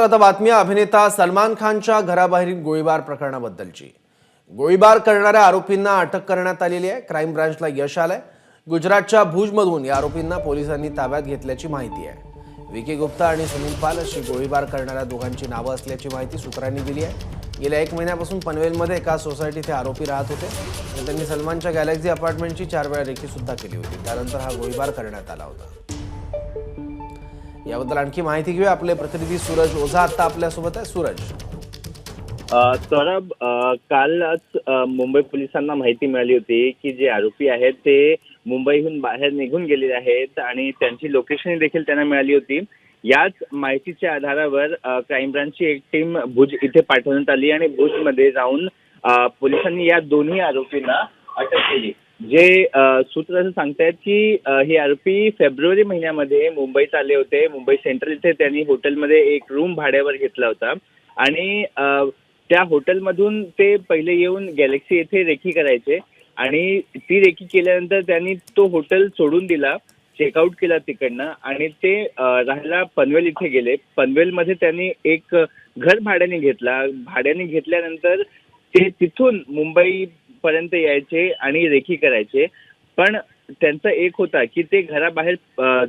आता बातमी अभिनेता सलमान खानच्या घराबाहेरील गोळीबार प्रकरणाबद्दलची. गोळीबार करणाऱ्या आरोपींना अटक करण्यात आलेली आहे क्राईम ब्रांचला यश आलंय. गुजरातच्या भुजमधून या आरोपींना पोलिसांनी ताब्यात घेतल्याची माहिती आहे. विकी गुप्ता आणि सुनील पाल अशी गोळीबार करणाऱ्या दोघांची नावं असल्याची माहिती सूत्रांनी दिली आहे. गेल्या एक महिन्यापासून पनवेलमध्ये एका सोसायटीत हे आरोपी राहत होते. आणि त्यांनी सलमानच्या गॅलेक्सी अपार्टमेंटची चार वेळा रेकी सुद्धा केली होती. त्यानंतर हा गोळीबार करण्यात आला होता. याबद्दल आणखी माहिती घेऊया. आपले प्रतिनिधी सूरज ओझा आता आपल्यासोबत आहे. सूरज. अ, सौरभ कालच मुंबई पोलिसांना माहिती मिळाली होती की जे आरोपी आहेत ते मुंबईहून बाहेर निघून गेलेले आहेत आणि त्यांची लोकेशन देखील त्यांना मिळाली होती. याच माहितीच्या आधारावर क्राईम ब्रांचची एक टीम भुज इथे पाठवण्यात आली आणि भुजमध्ये जाऊन पोलिसांनी या दोन्ही आरोपींना अटक केली. जे सूत्र असं सांगतायत की हे आरोपी फेब्रुवारी महिन्यामध्ये मुंबईत आले होते. मुंबई सेंट्रल इथे त्यांनी हॉटेलमध्ये एक रूम भाड्यावर घेतला होता. आणि त्या हॉटेलमधून ते पहिले येऊन गॅलेक्सी येथे रेकी करायचे. आणि ती रेकी केल्यानंतर त्यांनी तो हॉटेल सोडून दिला चेकआउट केला तिकडनं. आणि ते राहायला पनवेल इथे गेले. पनवेलमध्ये त्यांनी एक घर भाड्याने घेतला. भाड्याने घेतल्यानंतर ते तिथून मुंबई पर्यंत यायचे आणि रेखी करायचे. पण त्यांचा एक होता की ते घराबाहेर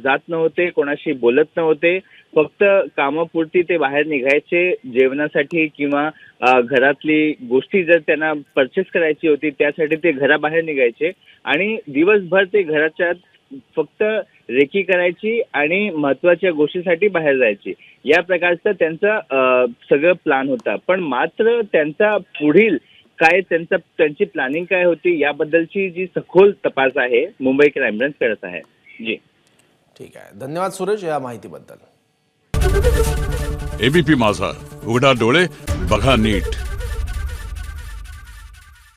जात नव्हते कोणाशी बोलत नव्हते. फक्त कामापुरती ते बाहेर निघायचे जेवणासाठी किंवा घरातली गोष्टी जर त्यांना परचेस करायची होती त्यासाठी ते घराबाहेर निघायचे. आणि दिवसभर ते घराच्या फक्त रेकी करायची आणि महत्त्वाच्या गोष्टीसाठी बाहेर जायची. या प्रकारचं त्यांचा सगळं प्लान होता. पण मात्र त्यांचा पुढील काय त्यांचा त्यांची प्लॅनिंग काय होती याबद्दलची जी सखोल तपास आहे मुंबई क्राईम ब्रांच करत आहे. जी. ठीक आहे. धन्यवाद सूरज या माहितीबद्दल. एबीपी माझा. उघडा डोळे बघा नीट.